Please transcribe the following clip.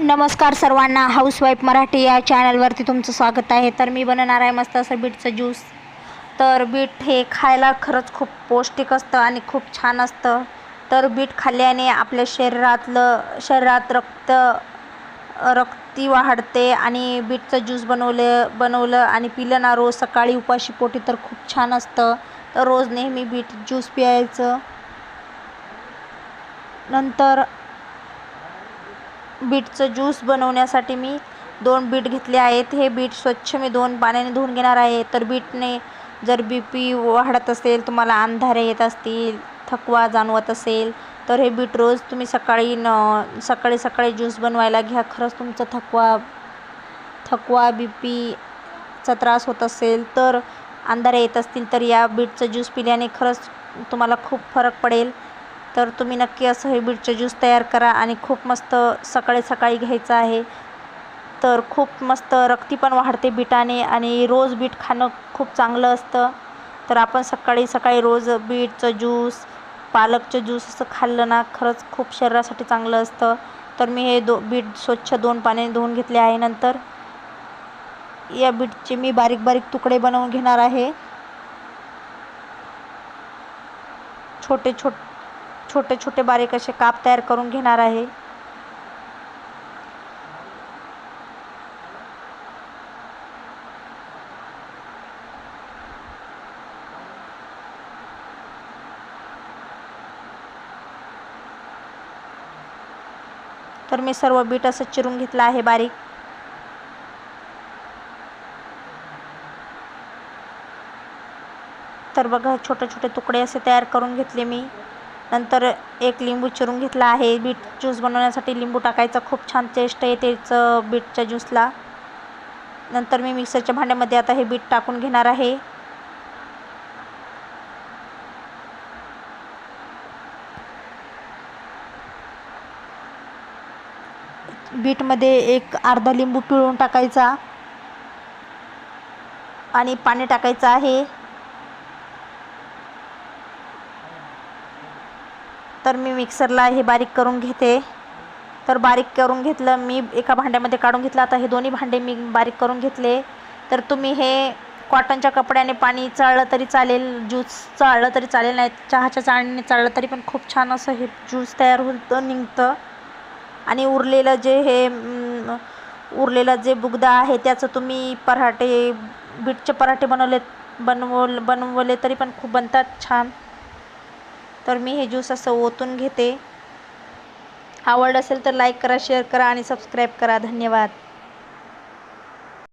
नमस्कार सर्वांना. हाऊसवाईफ मराठी या चॅनलवरती तुमचं स्वागत आहे. तर मी बनवणार आहे मस्त असं बीटचं ज्यूस तर बीट हे खायला खरंच खूप पौष्टिक असतं आणि खूप छान असतं. तर बीट खाल्ल्याने आपल्या शरीरातलं शरीरात रक्त रक्ती वाढते आणि बीटचं ज्यूस बनवलं बनवलं आणि पिलं ना रोज सकाळी उपाशी पोटी तर खूप छान असतं. तर रोज नेहमी बीट ज्यूस प्यायचं. नंतर बीटचं ज्यूस बनवण्यासाठी मी दोन बीट घेतले आहेत. हे बीट स्वच्छ मी दोन पाण्याने धुवून घेणार आहे. तर बीटने जर बी पी वाढत असेल तुम्हाला अंधारे येत असतील थकवा जाणवत असेल तर हे बीट रोज तुम्ही सकाळी न सकाळी सकाळी ज्यूस बनवायला घ्या. खरंच तुमचा थकवा थकवा बी पीचा त्रास होत असेल तर अंधारे येत असतील तर या बीटचं ज्यूस पिल्याने खरंच तुम्हाला खूप फरक पडेल. तर तुम्ही नक्की असं हे बीटचं ज्यूस तयार करा आणि खूप मस्त सकाळी सकाळी घ्यायचं आहे. तर खूप मस्त रक्ती पण वाढते बीटाने आणि रोज बीट खाणं खूप चांगलं असतं. तर आपण सकाळी सकाळी रोज बीटचं ज्यूस पालकचं ज्यूस असं खाल्लं ना खरंच खूप शरीरासाठी चांगलं असतं. तर मी हे दो बीट स्वच्छ दोन पाण्याने धुवून घेतले आहे नंतर. या बीटचे मी बारीक बारीक तुकडे बनवून घेणार आहे. छोटे छोटे छोटे छोटे बारीक असे काप तयार करून घेणार आहे. तर मी सर्व बीट असं चिरून घेतलं आहे बारीक. तर बघा छोटे छोटे तुकडे असे तयार करून घेतले मी. नंतर एक लिंबू चिरून घेतला आहे. बीट ज्यूस बनवण्यासाठी लिंबू टाकायचा. खूप छान टेस्ट आहे त्याचं बीटच्या ज्यूसला. नंतर मी मिक्सरच्या भांड्यामध्ये आता हे बीट टाकून घेणार आहे. बीटमध्ये एक अर्धा लिंबू पिळून टाकायचा. आणि पाणी टाकायचं आहे. तर मी मिक्सरला हे बारीक करून घेते. तर बारीक करून घेतलं मी एका भांड्यामध्ये काढून घेतलं. आता हे दोन्ही भांडे मी बारीक करून घेतले. तर तुम्ही हे कॉटनच्या कपड्याने पाणी चाळलं तरी चालेल ज्यूस चाळलं तरी चालेल नाही चहाच्या चाळणीने चाळलं तरी पण खूप छान असं हे ज्यूस तयार होतं निघतं. आणि उरलेलं जे हे उरलेलं जे बुगदा आहे त्याचं तुम्ही पराठे बीटचे पराठे बनवले बनवल बनवले तरी पण खूप बनतात छान. तर मी हे ज्यूस असं ओतून घेते. आवड असेल तर लाईक करा शेअर करा आणि सबस्क्राईब करा. धन्यवाद.